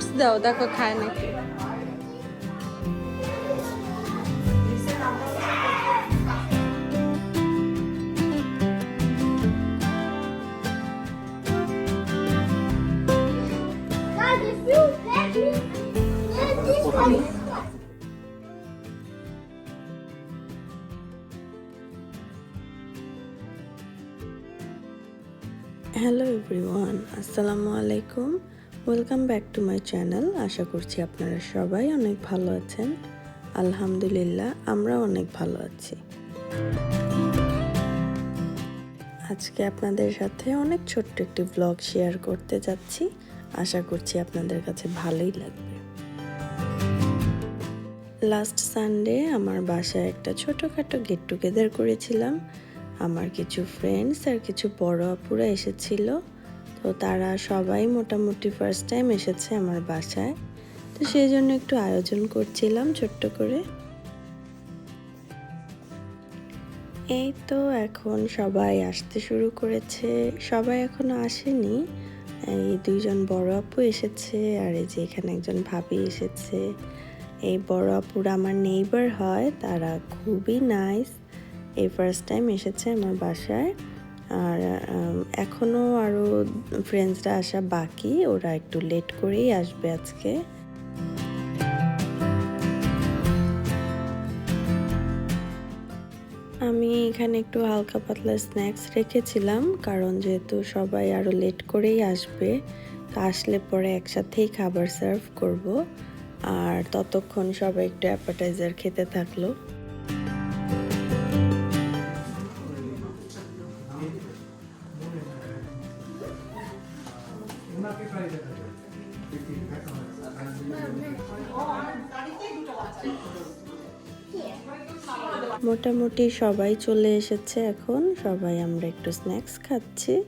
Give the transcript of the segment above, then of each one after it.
Fruits দাও দেখো খায় নাকি. হ্যালো এভরিওয়ান আসসালামু আলাইকুম welcome back to my channel আশা করছি আপনারা সবাই অনেক ভালো আছেন। আলহামদুলিল্লাহ, আমরা অনেক ভালো আছি। আজকে আপনাদের সাথে অনেক ছোট্ট একটি ব্লগ শেয়ার করতে যাচ্ছি। আশা করছি আপনাদের কাছে ভালোই লাগবে। লাস্ট সানডে আমার বাসায় একটা ছোটোখাটো গেট টুগেদার করেছিলাম। আমার কিছু ফ্রেন্ডস আর কিছু বড় আপুরা এসেছিল। তো তারা সবাই মোটামুটি ফার্স্ট টাইম এসেছে আমার বাসায়। তো সেই জন্য একটু আয়োজন করছিলাম ছোট্ট করে। এই তো এখন সবাই আসতে শুরু করেছে। সবাই এখনও আসেনি। এই দুইজন বড় আপু এসেছে, আর এই যে এখানে একজন ভাবি এসেছে। এই বড় আপুরা আমার নেইবার হয়, তারা খুবই নাইস এই ফার্স্ট টাইম এসেছে আমার বাসায়। আর এখনও আরও ফ্রেন্ডসরা আসা বাকি, ওরা একটু লেট করেই আসবে আজকে। আমি এখানে একটু হালকা পাতলা স্ন্যাক্স রেখেছিলাম, কারণ যেহেতু সবাই আরও লেট করেই আসবে, তো আসলে পরে একসাথেই খাবার সার্ভ করব। আর ততক্ষণ সবাই একটু অ্যাপাটাইজার খেতে থাকল। মোটামুটি সবাই চলে এসেছে এখন। সবাই আমরা একটু স্ন্যাক্স খাচ্ছি।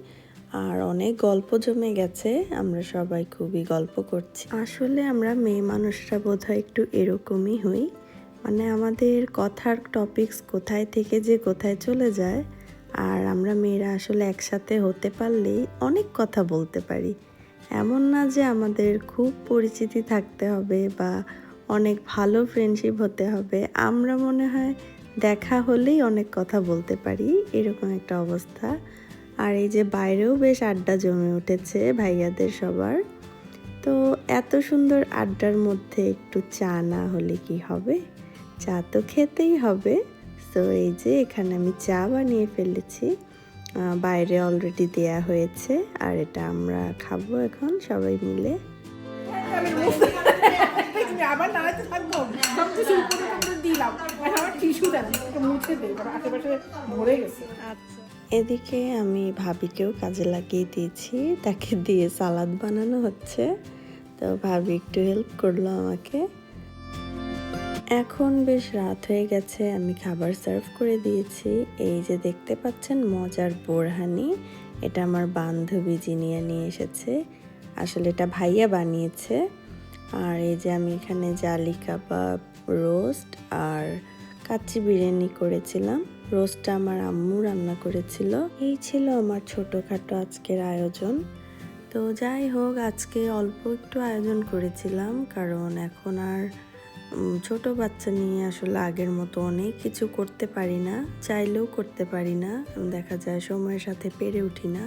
আর অনেক গল্প জমে গেছে। আমরা সবাই খুবই গল্প করছি। আসলে আমরা মেয়ে মানুষরা বোধহয় একটু এরকমই হই। মানে আমাদের কথার টপিকস কোথায় থেকে যে কোথায় চলে যায়। আর আমরা মেয়েরা আসলে একসাথে হতে পারলেই অনেক কথা বলতে পারি। এমন না যে আমাদের খুব পরিচিতি থাকতে হবে বা অনেক ভালো ফ্রেন্ডশিপ হতে হবে। আমরা মনে হয় দেখা হলেই অনেক কথা বলতে পারি, এরকম একটা অবস্থা। আর এই যে বাইরেও বেশ আড্ডা জমে উঠেছে ভাইয়াদের সবার। তো এত সুন্দর আড্ডার মধ্যে একটু চা না হলে কি হবে? চা তো খেতেই হবে। তো এই যে এখানে আমি চা বানিয়ে ফেলেছি। বাইরে অলরেডি দেয়া হয়েছে আর এটা আমরা খাব এখন সবাই মিলে। আবার নাড়াতে থাকব। সব কিছু উপরে উপরে দিলাম আমার টিস্যু দেন মুছে দেয় আশেপাশে ভরে গেছে। এদিকে আমি ভাবিকেও কাজে লাগিয়ে দিয়েছি তাকে দিয়ে সালাদ বানানো হচ্ছে। তো ভাবি একটু হেল্প করল আমাকে। এখন বেশ রাত হয়ে গেছে, আমি খাবার সার্ভ করে দিয়েছি। এই যে দেখতে পাচ্ছেন মজার বোরহানি, এটা আমার বান্ধবী জিনিয়া নিয়ে এসেছে। আসলে এটা ভাইয়া বানিয়েছে। আর এই যে আমি এখানে জালি কাবাব, রোস্ট আর কাচ্চি বিরিয়ানি করেছিলাম। রোস্টটা আমার আম্মু রান্না করেছিল। এই ছিল আমার ছোটোখাটো আজকের আয়োজন। তো যাই হোক, আজকে অল্প একটু আয়োজন করেছিলাম, কারণ এখন আর ছোট বাচ্চা নিয়ে আসলে আগের মতো অনেক কিছু করতে পারি না, চাইলেও করতে পারি না। দেখা যায় সময়ের সাথে পেরে উঠি না।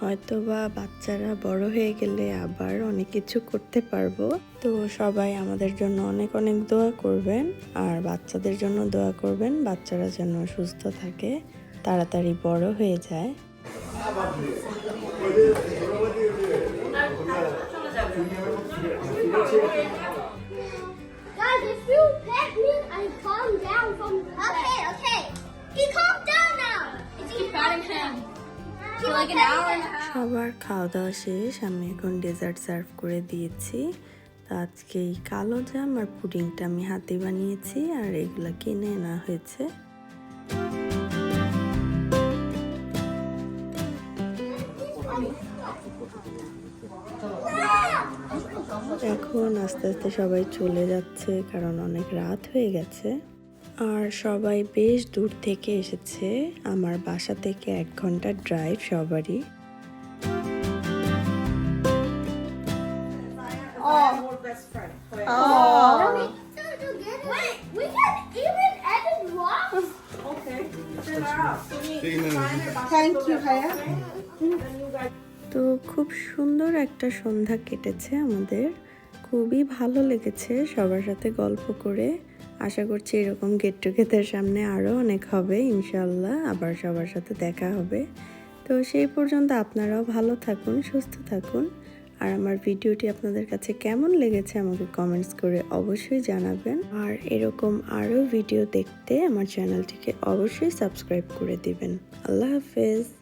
হয়তো বা বাচ্চারা বড় হয়ে গেলে আবার অনেক কিছু করতে পারব। তো সবাই আমাদের জন্য অনেক অনেক দোয়া করবেন। আর বাচ্চাদের জন্য দোয়া করবেন, বাচ্চারা যেন সুস্থ থাকে, তাড়াতাড়ি বড় হয়ে যায়। Guys, if you pet me, I calm down from the Okay, okay. He calmed down now. It's keep patting him. For like an hour and a half. সবার খাওয়া দাওয়া শেষ আমি এখন ডেজার্ট সার্ভ করে দিয়েছি তো আজকে এই কালো জাম আর পুডিংটা আমি হাতে বানিয়েছি আর এগুলা কিনে আনা হয়েছে এখন আস্তে আস্তে সবাই চলে যাচ্ছে, কারণ অনেক রাত হয়ে গেছে। আর সবাই বেশ দূর থেকে এসেছে, আমার বাসা থেকে এক ঘণ্টার ড্রাইভ সবারই। তো খুব সুন্দর একটা সন্ধ্যা কেটেছে আমাদের। খুবই ভালো লেগেছে সবার সাথে গল্প করে। আশা করছি এরকম গেট টুগেদার সামনে আরও অনেক হবে ইনশাল্লাহ আবার সবার সাথে দেখা হবে। তো সেই পর্যন্ত আপনারাও ভালো থাকুন, সুস্থ থাকুন। আর আমার ভিডিওটি আপনাদের কাছে কেমন লেগেছে আমাকে কমেন্টস করে অবশ্যই জানাবেন। আর এরকম আরও ভিডিও দেখতে আমার চ্যানেলটিকে অবশ্যই সাবস্ক্রাইব করে দিবেন। আল্লাহ হাফেজ।